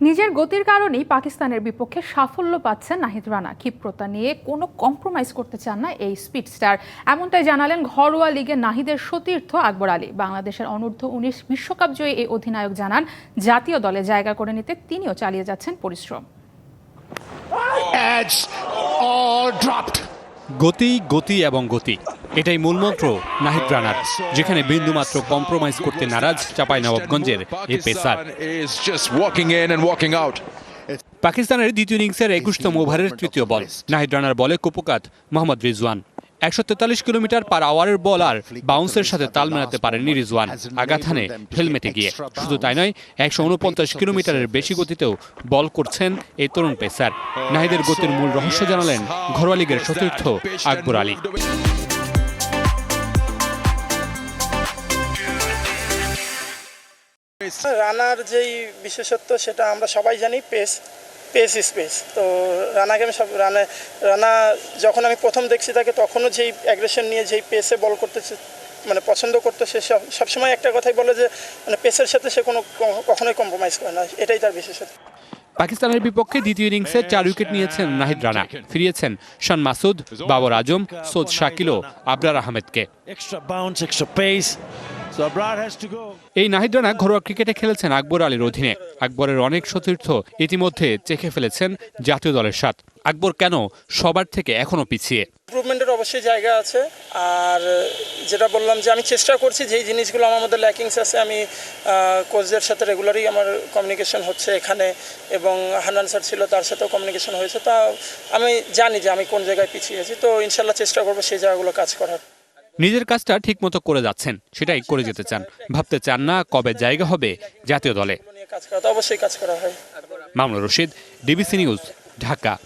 নিজের গতির কারণেই পাকিস্তানের বিপক্ষে সাফল্য পাচ্ছেন নাহিদ রানা। ক্ষিপ্রতা নিয়ে কোনো কম্প্রোমাইজ করতে চান না এই স্পিড স্টার এমনটাই জানালেন ঘরোয়া লিগে নাহিদের সতীর্থ আকবর আলী। বাংলাদেশের অনূর্ধ্ব উনিশ বিশ্বকাপ জয়ী এই অধিনায়ক জানান জাতীয় দলে জায়গা করে নিতে তিনিও চালিয়ে যাচ্ছেন পরিশ্রম. গতি গতি এবং গতি। এটাই মূলমন্ত্র নাহিদ রানার যেখানে বিন্দুমাত্র কম্প্রোমাইজ করতে নারাজ চাপাই নবাবগঞ্জের এই পেসার. পাকিস্তানের দ্বিতীয় ইনিংসের একুশতম ওভারের তৃতীয় বল, নাহিদ রানার বলে কুপকাত মোহাম্মদ রিজওয়ান। একশো তেতাল্লিশ কিলোমিটার পার আওয়ারের বল আর বাউন্সের সাথে তাল মেলাতে পারেননি রিজওয়ান আগাথানে হেলমেটে গিয়ে। শুধু তাই নয়, একশো উনপঞ্চাশ কিলোমিটারের বেশি গতিতেও বল করছেন এই তরুণ পেসার নাহিদের গতির মূল রহস্য জানালেন ঘরোয়া লীগের সতীর্থ আকবর আলী। রানার যেই বিশেষত্ব সেটা আমরা সবাই জানি পেস পেস স্পেস তো রানাকে আমি সব রানা রানা যখন আমি প্রথম দেখছি তাকে তখনও যেই অ্যাগ্রেশন নিয়ে যেই পেসে বল করতেছে মানে পছন্দ করতো সে সব সবসময় একটা কথাই বলে যে মানে পেসের সাথে সে কোনো কখনোই কম্প্রোমাইজ করে না। এটাই তার বিশেষত্ব। পাকিস্তানের বিপক্ষে দ্বিতীয় ইনিংসে চার উইকেট নিয়েছেন নাহিদ রানা। ফিরিয়েছেন শান মাসুদ বাবর আজম সৌদ শাকিল ও আবরার আহমেদকে। এই নাহিদ রানা ঘরোয়া ক্রিকেটে খেলেছেন আকবর আলীর অধীনে। আকবরের অনেক সতীর্থ ইতিমধ্যে চেখে ফেলেছেন জাতীয় দলের স্বাদ আকবর কেন সবার থেকে এখনও পিছিয়ে? ইমপ্রুভমেন্টের অবশ্যই জায়গা আছে। আর যেটা বললাম যে আমি চেষ্টা করছি যেই জিনিসগুলো আমার মধ্যে ল্যাকিংস আছে আমি কোচদের সাথে রেগুলারই আমার কমিউনিকেশন হচ্ছে এখানে এবং হান্নান স্যার ছিল তার সাথেও কমিউনিকেশন হয়েছে। তা আমি জানি যে আমি কোন জায়গায় পিছিয়ে আছি। তো ইনশাল্লাহ চেষ্টা করব সেই জায়গাগুলো কাজ করার। নিজের কাজটা ঠিকমতো করে যাচ্ছেন সেটাই করে যেতে চান। ভাবতে চান না কবে জায়গা হবে জাতীয় দলে। হয়। Rashid DBC news Dhaka.